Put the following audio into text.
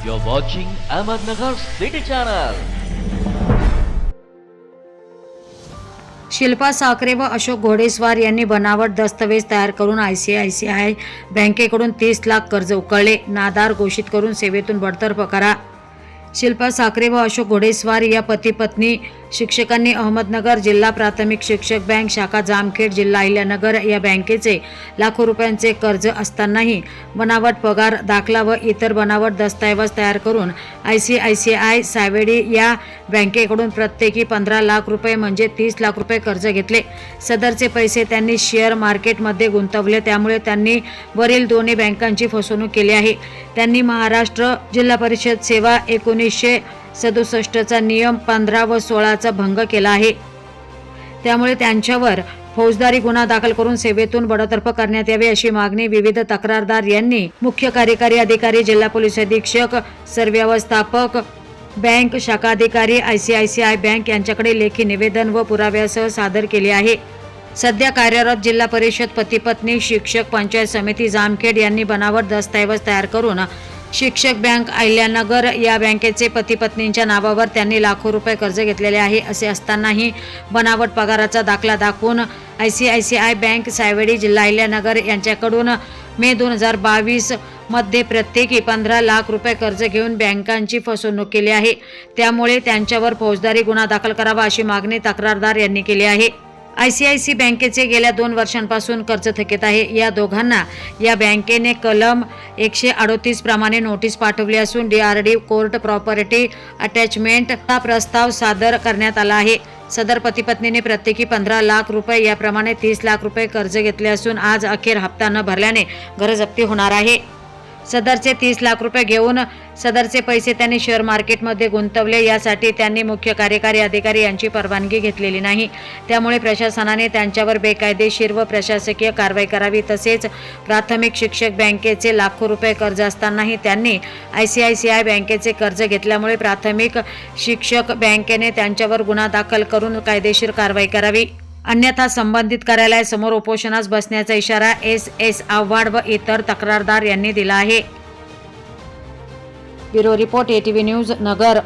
You're watching Ahmednagar City Channel. Shilpa Sakhare व अशोक घोडेस्वार यांनी बनावट दस्तवेज तयार करून I C I C I बँकेकडून तीस लाख कर्ज उकळले नादार घोषित करून सेवेतून बडतर्फ करा शिल्पा साखरे व अशोक घोडेस्वार या पती पत्नी शिक्षकांनी अहमदनगर जिल्हा प्राथमिक शिक्षक बँक शाखा जामखेड जिल्हा अहिल्यानगर या बँकेचे लाखो रुपयांचे कर्ज असतानाही बनावट पगार दाखला व इतर बनावट दस्तऐवज तयार करून I C I C I Savedi या बँकेकडून प्रत्येकी पंधरा लाख रुपये म्हणजे तीस लाख रुपये कर्ज घेतले. सदरचे पैसे त्यांनी शेअर मार्केटमध्ये गुंतवले त्यामुळे त्यांनी वरील दोन्ही बँकांची फसवणूक केली आहे. त्यांनी महाराष्ट्र जिल्हा परिषद सेवा एकोणीसशे सदुसष्टचा नियम पंधरा व सोळाचा भंग केला आहे. त्यामुळे त्यांच्यावर फौजदारी गुन्हा दाखल करून सेवेतून बडतर्फ करण्यात यावी अशी मागणी विविध तक्रारदार यांनी मुख्य कार्यकारी अधिकारी जिल्हा पोलीस अधीक्षक सरव्यवस्थापक bank शाखाधिकारी I C I C I bank यांच्याकडे लेखी निवेदन व पुराव्यासह सादर केले आहे. सध्या कार्यरत जिल्हा परिषद पतीपत्नी शिक्षक पंचायत समिती जामखेड यांनी बनावट दस्तऐवज तयार करून शिक्षक बँक अहिल्यानगर या बँकेचे पती पत्नींच्या नावावर त्यांनी लाखो रुपये कर्ज घेतलेले आहे असे असतानाही बनावट पगाराचा दाखला दाखवून I C I C I bank Savedi जिल्हा अहिल्यानगर यांच्याकडून मे दोन हजार बावीसमध्ये प्रत्येकी पंधरा लाख रुपये कर्ज घेऊन बँकांची फसवणूक केली आहे. त्यामुळे त्यांच्यावर फौजदारी गुन्हा दाखल करावा अशी मागणी तक्रारदार यांनी केली आहे. आय सी आय सी बँकेचे गेल्या दोन वर्षांपासून कर्ज थकीत आहे. या दोघांना या बँकेने कलम एकशे अडोतीस प्रमाणे नोटीस पाठवली असून D R D court property attachment हा प्रस्ताव सादर करण्यात आला आहे. सदर पती पत्नीने प्रत्येकी पंधरा लाख रुपये याप्रमाणे तीस लाख रुपये कर्ज घेतले असून आज अखेर हप्ता न भरल्याने गरजप्ती होणार आहे. सदरचे तीस लाख रुपये घेऊन सदरचे पैसे त्यांनी शेअर मार्केटमध्ये गुंतवले. यासाठी त्यांनी मुख्य कार्यकारी अधिकारी यांची परवानगी घेतलेली नाही. त्यामुळे प्रशासनाने त्यांच्यावर बेकायदेशीर व प्रशासकीय कारवाई करावी. तसेच प्राथमिक शिक्षक बँकेचे लाखो रुपये कर्ज असतानाही त्यांनी I C I C I बँकेचे कर्ज घेतल्यामुळे प्राथमिक शिक्षक बँकेने त्यांच्यावर गुन्हा दाखल करून कायदेशीर कारवाई करावी. अन्यथा संबंधित कार्यालयासमोर उपोषणास बसण्याचा इशारा एस एस आव्हाड व इतर तक्रारदार यांनी दिला आहे. Bureau report ATV news Nagar.